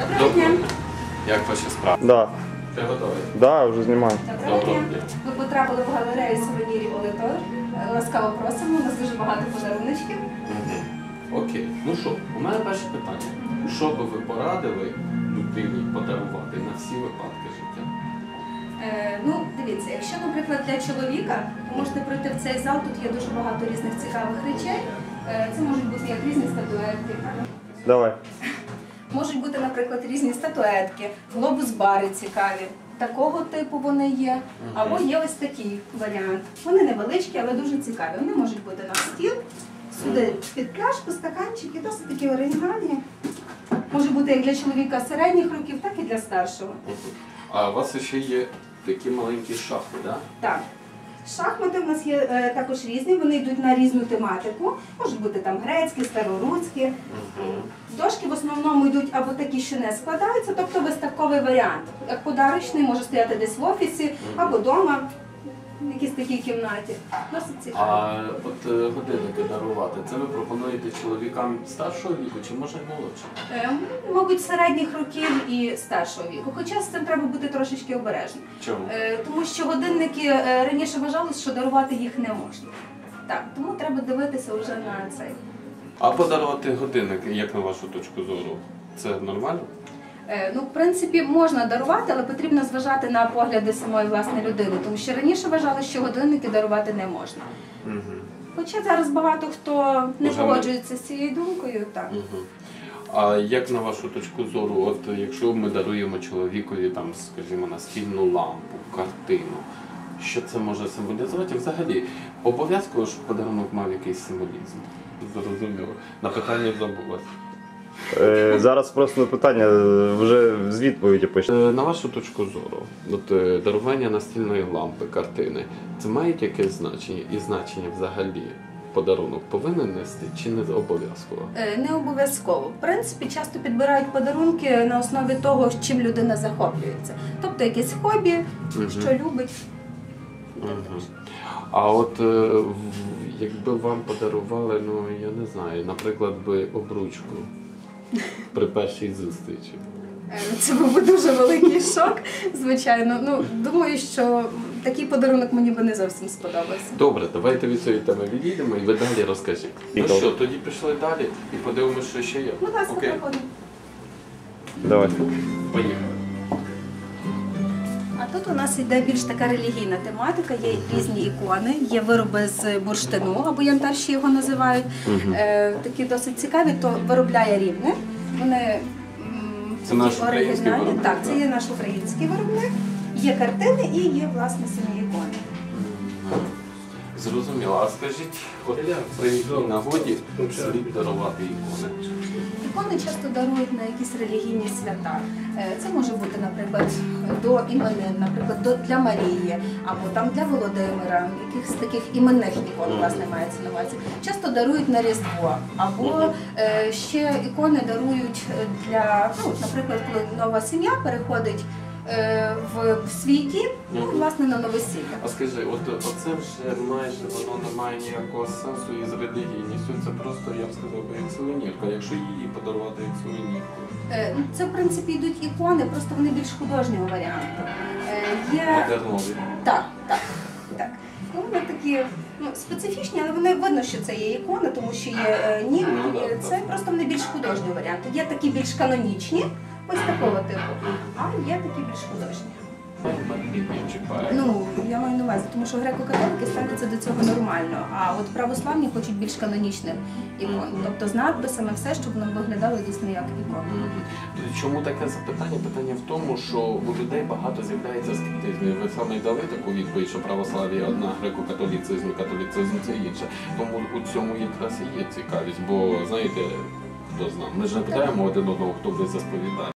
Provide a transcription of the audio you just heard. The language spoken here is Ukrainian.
Доброго дня. Як ваші справи? Да, Ти готовий? да, вже знімаю. Доброго Доброго дня. дня. Ви потрапили в галерею сувенірів Олетор. Ласкаво просимо. У нас дуже багато подаруночків. Окей. Ну що, у мене перше питання. Що би ви порадили людині подарувати на всі випадки життя? Е, ну, дивіться, якщо, наприклад, для чоловіка, то можете пройти в цей зал. Тут є дуже багато різних цікавих речей. Е, це можуть бути як різні статуетки. Давай. Можуть бути, наприклад, різні статуетки, глобус-бари цікаві. Такого типу вони є. Або є ось такий варіант. Вони невеличкі, але дуже цікаві. Вони можуть бути на стіл, сюди під пляшку, стаканчики, досить такі оригінальні. Може бути як для чоловіка середніх років, так і для старшого. А у вас ще є такі маленькі шахи, так? Так. Шахмати в нас є е, також різні, вони йдуть на різну тематику. Можуть бути там грецькі, староруцькі. Дошки в основному йдуть або такі, що не складаються, тобто виставковий варіант. Як подарочний може стояти десь в офісі або вдома, в якійсь такій кімнаті. Досить цікаво. А от е, годинники дарувати, це ви пропонуєте чоловікам старшого віку чи може молодшого? Е, Мабуть, середніх років і старшого віку. Хоча з цим треба бути трошечки обережним. Чому? Е, Тому що годинники е, раніше вважалось, що дарувати їх не можна. Так, тому треба дивитися вже на цей. А подарувати годинник, як на вашу точку зору, це нормально? Е, Ну, в принципі, можна дарувати, але потрібно зважати на погляди самої власної людини, тому що раніше вважали, що годинники дарувати не можна. Угу. Хоча зараз багато хто не погоджується з цією думкою, так. Угу. А як на вашу точку зору, от якщо ми даруємо чоловікові там, скажімо, настільну лампу, картину, що це може символізувати? Взагалі, обов'язково, щоб подарунок мав якийсь символізм. Зрозуміло. На питання забулось. Е, зараз просто питання е, вже з відповіді почне. На вашу точку зору, от е, дарування настільної лампи, картини, це має якесь значення і значення взагалі подарунок повинен нести чи не обов'язково? Е, Не обов'язково. В принципі, часто підбирають подарунки на основі того, чим людина захоплюється. Тобто якесь хобі, Мгм. що любить. і так Мгм. А от е, в- якби вам подарували, ну я не знаю, наприклад, би обручку при першій зустрічі. Е, Це був би дуже великий шок, звичайно. Ну, думаю, що такий подарунок мені би не зовсім сподобався. Добре, давайте від цієї теми відійдемо і ви далі розкажіть. Ну що, тоді пішли далі і подивимося, що ще є. Будь ласка, Окей, проходимо. Давай. поїхали. Тут у нас йде більш така релігійна тематика, є різні ікони, є вироби з бурштину, або янтар ще його називають. Е, такі досить цікаві, то виробляє рівне. Вони м, Це такі наш український оригінальні. виробник, Так, це є наш український виробник. Є картини і є власне самі ікони. Зрозуміло. А скажіть, от при нагоді слід дарувати ікони? Ікони часто дарують на якісь релігійні свята. Е, Це може бути, наприклад, до іменин, наприклад, для Марії, або там для Володимира, якихось таких іменних ікон, власне, мається на увазі. Часто дарують на Різдво, або е, ще ікони дарують для, ну, наприклад, коли нова сім'я переходить в свій дім, ну, власне, на новосілля. А скажи, от оце вже майже воно не має ніякого сенсу із релігійністю. Це просто, я б сказав, би, як сувенірка, якщо її подарувати як сувенірку. Е, ну, Це, в принципі, йдуть ікони, просто вони більш художнього варіанту. Е, Є Модернові. Так, так, так. Ну, вони такі ну, специфічні, але вони видно, що це є ікона, тому що є е, ні, Ну, е, це так. просто вони більш художні варіанти. Є такі більш канонічні, ось такого типу, а є такі більш художні. Ну, я маю на увазі, тому що греко-католики ставляться до цього нормально, а от православні хочуть більш канонічних ікон, тобто з надписами все, щоб воно виглядало дійсно як ікона. Мгм. Чому таке запитання? Питання в тому, що у людей багато з'являється скептизмів. Ви саме й дали таку відповідь, що православ'я одна, греко-католіцизм, католіцизм це інше. Тому у цьому якраз і є цікавість, бо знаєте, хто знає, ми ж не питаємо один одного, хто буде засповідати.